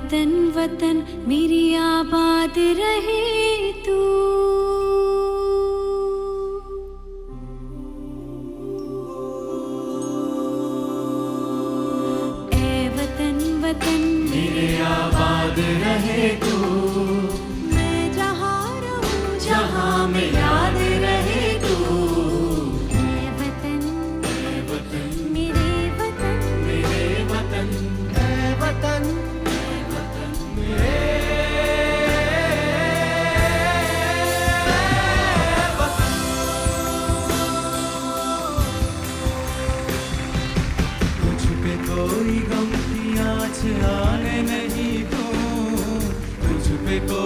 वतन वतन मेरी आबाद रहे तू। ए वतन वतन मेरे आबाद रहे तू। कुछ आने नहीं दूँ। तुझ पे को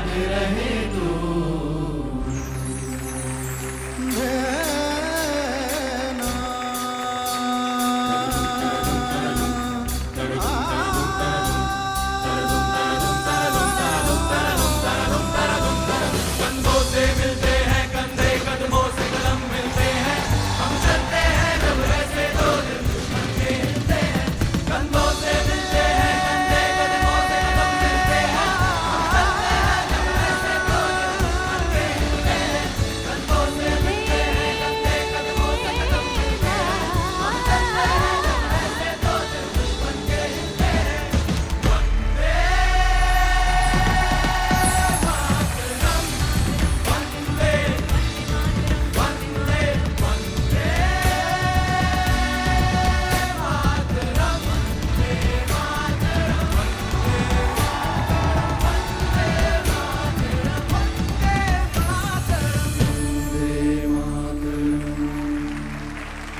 याद रहे